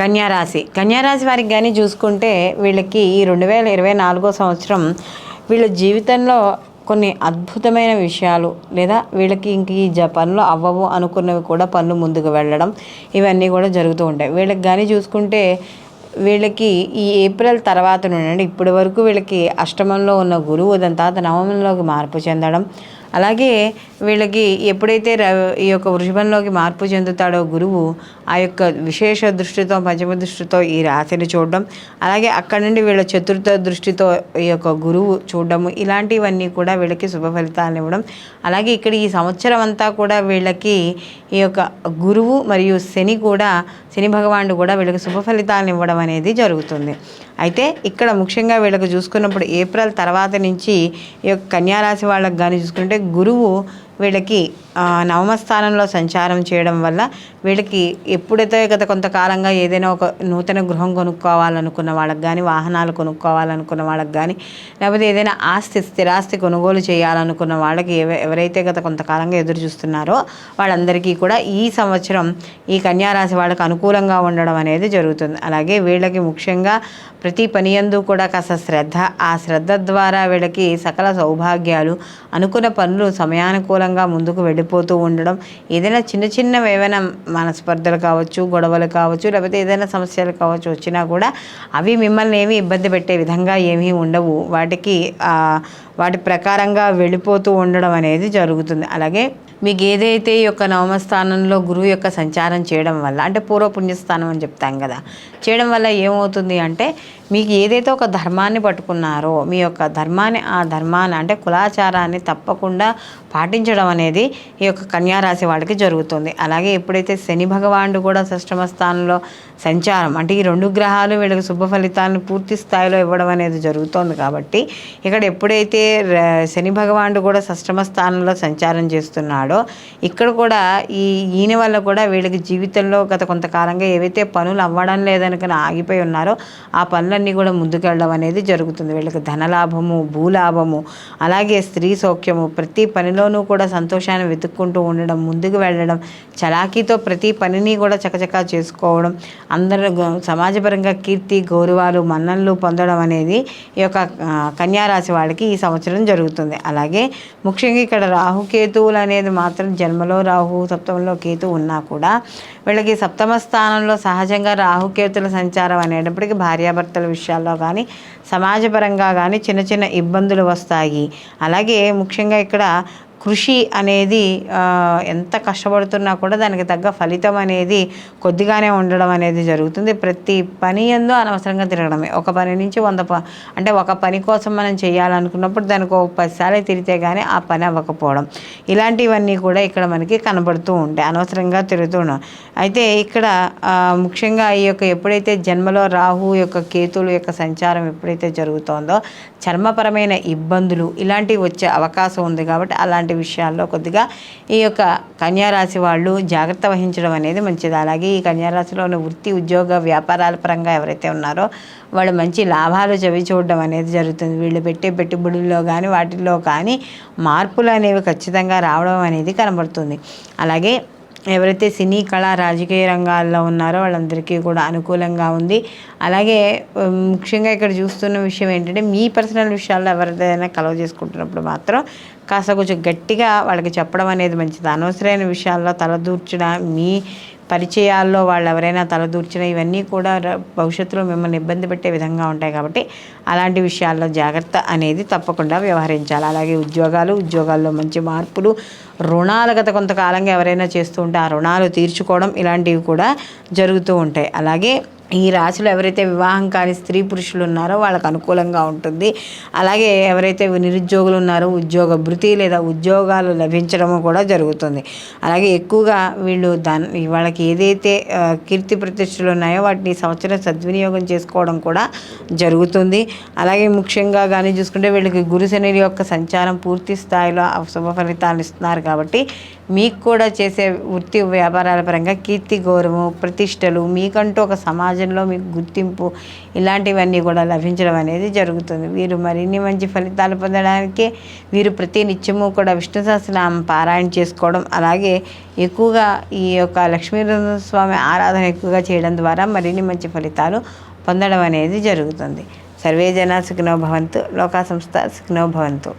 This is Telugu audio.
కన్యారాశి. కన్యారాశి వారికి కానీ చూసుకుంటే వీళ్ళకి ఈ రెండు వేల ఇరవై నాలుగో సంవత్సరం వీళ్ళ జీవితంలో కొన్ని అద్భుతమైన విషయాలు లేదా వీళ్ళకి ఇంక ఈ జ పనులు అవ్వవు అనుకున్నవి కూడా పనులు ముందుకు వెళ్ళడం ఇవన్నీ కూడా జరుగుతూ ఉంటాయి. వీళ్ళకి కానీ చూసుకుంటే వీళ్ళకి ఈ ఏప్రిల్ తర్వాత నుండి ఇప్పటి వరకు వీళ్ళకి అష్టమంలో ఉన్న గురువు దాని తర్వాత నవమంలోకి మార్పు చెందడం అలాగే వీళ్ళకి ఎప్పుడైతే ఈ యొక్క వృషభంలోకి మార్పు చెందుతాడో గురువు ఆ యొక్క విశేష దృష్టితో పంచమ దృష్టితో ఈ రాశిని చూడడం అలాగే అక్కడ నుండి వీళ్ళ చతుర్థ దృష్టితో ఈ యొక్క గురువు చూడడము ఇలాంటివన్నీ కూడా వీళ్ళకి శుభ ఫలితాలను ఇవ్వడం. అలాగే ఇక్కడ ఈ సంవత్సరం అంతా కూడా వీళ్ళకి ఈ యొక్క గురువు మరియు శని కూడా శని భగవానుడు కూడా వీళ్ళకి శుభ ఫలితాలను ఇవ్వడం అనేది జరుగుతుంది. అయితే ఇక్కడ ముఖ్యంగా వీళ్ళకి చూసుకున్నప్పుడు ఏప్రిల్ తర్వాత నుంచి ఈ యొక్క కన్యారాశి వాళ్ళకి కానీ చూసుకుంటే గురువు వీళ్ళకి నవమస్థానంలో నవమ స్థానంలో సంచారం చేయడం వల్ల వీళ్ళకి ఎప్పుడైతే గత కొంతకాలంగా ఏదైనా ఒక నూతన గృహం కొనుక్కోవాలనుకున్న వాళ్ళకి కానీ వాహనాలు కొనుక్కోవాలనుకున్న వాళ్ళకి కానీ లేకపోతే ఏదైనా ఆస్తి స్థిరాస్తి కొనుగోలు చేయాలనుకున్న వాళ్ళకి ఎవ- ఎవరైతే గత కొంతకాలంగా ఎదురు చూస్తున్నారో వాళ్ళందరికీ కూడా ఈ సంవత్సరం ఈ కన్యారాశి వాళ్ళకి అనుకూలంగా ఉండడం అనేది జరుగుతుంది. అలాగే వీళ్ళకి ముఖ్యంగా ప్రతి పని యందు కూడా కాస్త శ్రద్ధ ఆ శ్రద్ధ ద్వారా వీళ్ళకి సకల సౌభాగ్యాలు అనుకున్న పనులు అనుకూలంగా ముందుకు వెళ్ళిపోతూ ఉండడం ఏదైనా చిన్న చిన్న ఏవైనా మనస్పర్ధలు కావచ్చు గొడవలు కావచ్చు లేకపోతే ఏదైనా సమస్యలు కావచ్చు వచ్చినా కూడా అవి మిమ్మల్ని ఏమీ ఇబ్బంది పెట్టే విధంగా ఏమీ ఉండవు. వాటికి వాటి ప్రకారంగా వెళ్ళిపోతూ ఉండడం అనేది జరుగుతుంది. అలాగే మీకు ఏదైతే ఈ యొక్క నవమ స్థానంలో గురువు యొక్క సంచారం చేయడం వల్ల అంటే పూర్వపుణ్యస్థానం అని చెప్తాం కదా చేయడం వల్ల ఏమవుతుంది అంటే మీకు ఏదైతే ఒక ధర్మాన్ని పట్టుకున్నారో మీ యొక్క ధర్మాన్ని ఆ ధర్మాన్ని అంటే కులాచారాన్ని తప్పకుండా పాటించడం అనేది ఈ యొక్క కన్యారాశి వాళ్ళకి జరుగుతుంది. అలాగే ఎప్పుడైతే శని భగవానుడు కూడా సష్టమ స్థానంలో సంచారం అంటే ఈ రెండు గ్రహాలు వీళ్ళకి శుభ ఫలితాలను పూర్తి స్థాయిలో ఇవ్వడం అనేది జరుగుతోంది కాబట్టి ఇక్కడ ఎప్పుడైతే శని భగవానుడు కూడా సష్టమ స్థానంలో సంచారం చేస్తున్నాడో ఇక్కడ కూడా ఈ ఈయన వల్ల కూడా వీళ్ళకి జీవితంలో గత కొంతకాలంగా ఏవైతే పనులు అవ్వడం లేదనుకుని ఆగిపోయి ఉన్నారో ఆ పనులు పనులన్నీ కూడా ముందుకెళ్ళడం అనేది జరుగుతుంది. వీళ్ళకి ధనలాభము భూలాభము అలాగే స్త్రీ సౌఖ్యము ప్రతి పనిలోనూ కూడా సంతోషాన్ని వెతుక్కుంటూ ఉండడం ముందుకు వెళ్ళడం చలాకీతో ప్రతి పనిని కూడా చకచకా చేసుకోవడం అందరూ గ- సమాజపరంగా కీర్తి గౌరవాలు మన్ననలు పొందడం అనేది ఈ యొక్క కన్యారాశి వాళ్ళకి ఈ సంవత్సరం జరుగుతుంది. అలాగే ముఖ్యంగా ఇక్కడ రాహుకేతువులు అనేది మాత్రం జన్మలో రాహు సప్తమంలో కేతు ఉన్నా కూడా వీళ్ళకి సప్తమ స్థానంలో సహజంగా రాహుకేతుల సంచారం అనేటప్పటికీ భార్యాభర్తలు విషయాల్లో కానీ సమాజపరంగా కానీ చిన్న చిన్న ఇబ్బందులు వస్తాయి. అలాగే ముఖ్యంగా ఇక్కడ కృషి అనేది ఎంత కష్టపడుతున్నా కూడా దానికి తగ్గ ఫలితం అనేది కొద్దిగానే ఉండడం అనేది జరుగుతుంది. ప్రతి పని ఎందు అనవసరంగా తిరగడమే. ఒక పని నుంచి వంద ప అంటే ఒక పని కోసం మనం చేయాలనుకున్నప్పుడు దానికి ఒక పదిసార్లు తిరిగితే కానీ ఆ పని అవ్వకపోవడం. ఇలాంటివన్నీ కూడా ఇక్కడ మనకి కనబడుతూ ఉంటాయి. అనవసరంగా తిరుగుతూ ఉన్నాం అయితే ఇక్కడ ముఖ్యంగా ఈ యొక్క ఎప్పుడైతే జన్మలో రాహు యొక్క కేతులు యొక్క సంచారం ఎప్పుడైతే జరుగుతోందో చర్మపరమైన ఇబ్బందులు ఇలాంటివి వచ్చే అవకాశం ఉంది కాబట్టి అలాంటి విషయాల్లో కొద్దిగా ఈ యొక్క కన్యారాశి వాళ్ళు జాగ్రత్త వహించడం అనేది మంచిది. అలాగే ఈ కన్యారాశిలో ఉన్న వృత్తి ఉద్యోగ వ్యాపారాల పరంగా ఎవరైతే ఉన్నారో వాళ్ళు మంచి లాభాలు చవి చూడడం అనేది జరుగుతుంది. వీళ్ళు పెట్టే పెట్టుబడుల్లో కానీ వాటిల్లో కానీ మార్పులు అనేవి ఖచ్చితంగా రావడం అనేది కనబడుతుంది. అలాగే ఎవరైతే సినీ కళా రాజకీయ రంగాల్లో ఉన్నారో వాళ్ళందరికీ కూడా అనుకూలంగా ఉంది. అలాగే ముఖ్యంగా ఇక్కడ చూస్తున్న విషయం ఏంటంటే మీ పర్సనల్ విషయాల్లో ఎవరిదైనా కలవ చేసుకుంటున్నప్పుడు మాత్రం కాస్త కొంచెం గట్టిగా వాళ్ళకి చెప్పడం అనేది మంచిది. అనవసరమైన విషయాల్లో తలదూర్చడం మీ పరిచయాల్లో వాళ్ళు ఎవరైనా తలదూర్చిన ఇవన్నీ కూడా భవిష్యత్తులో మిమ్మల్ని ఇబ్బంది పెట్టే విధంగా ఉంటాయి కాబట్టి అలాంటి విషయాల్లో జాగ్రత్త అనేది తప్పకుండా వ్యవహరించాలి. అలాగే ఉద్యోగాలు ఉద్యోగాల్లో మంచి మార్పులు రుణాలు గత కొంతకాలంగా ఎవరైనా చేస్తూ ఉంటే ఆ రుణాలు తీర్చుకోవడం ఇలాంటివి కూడా జరుగుతూ ఉంటాయి. అలాగే ఈ రాశిలో ఎవరైతే వివాహం కాని స్త్రీ పురుషులు ఉన్నారో వాళ్ళకు అనుకూలంగా ఉంటుంది. అలాగే ఎవరైతే నిరుద్యోగులు ఉన్నారో ఉద్యోగ భృతి లేదా ఉద్యోగాలు లభించడము కూడా జరుగుతుంది. అలాగే ఎక్కువగా వీళ్ళు దాని వాళ్ళకి ఏదైతే కీర్తి ప్రతిష్టలు ఉన్నాయో వాటిని సంవత్సరం సద్వినియోగం చేసుకోవడం కూడా జరుగుతుంది. అలాగే ముఖ్యంగా కానీ చూసుకుంటే వీళ్ళకి గురుశని యొక్క సంచారం పూర్తి స్థాయిలో శుభ ఫలితాలు ఇస్తున్నారు కాబట్టి మీకు కూడా చేసే వృత్తి వ్యాపారాల పరంగా కీర్తి గౌరవం ప్రతిష్టలు మీకంటూ ఒక సమాజం సమాజంలో మీకు గుర్తింపు ఇలాంటివన్నీ కూడా లభించడం అనేది జరుగుతుంది. వీరు మరిన్ని మంచి ఫలితాలు పొందడానికి వీరు ప్రతి నిత్యము కూడా విష్ణు సహస్రనామం పారాయణ చేసుకోవడం అలాగే ఎక్కువగా ఈ యొక్క లక్ష్మీనరసింహ స్వామి ఆరాధన ఎక్కువగా చేయడం ద్వారా మరిన్ని మంచి ఫలితాలు పొందడం అనేది జరుగుతుంది. సర్వే జనా సుఖినో భవంతు లోకా సంస్థ సుఖినో భవంతు.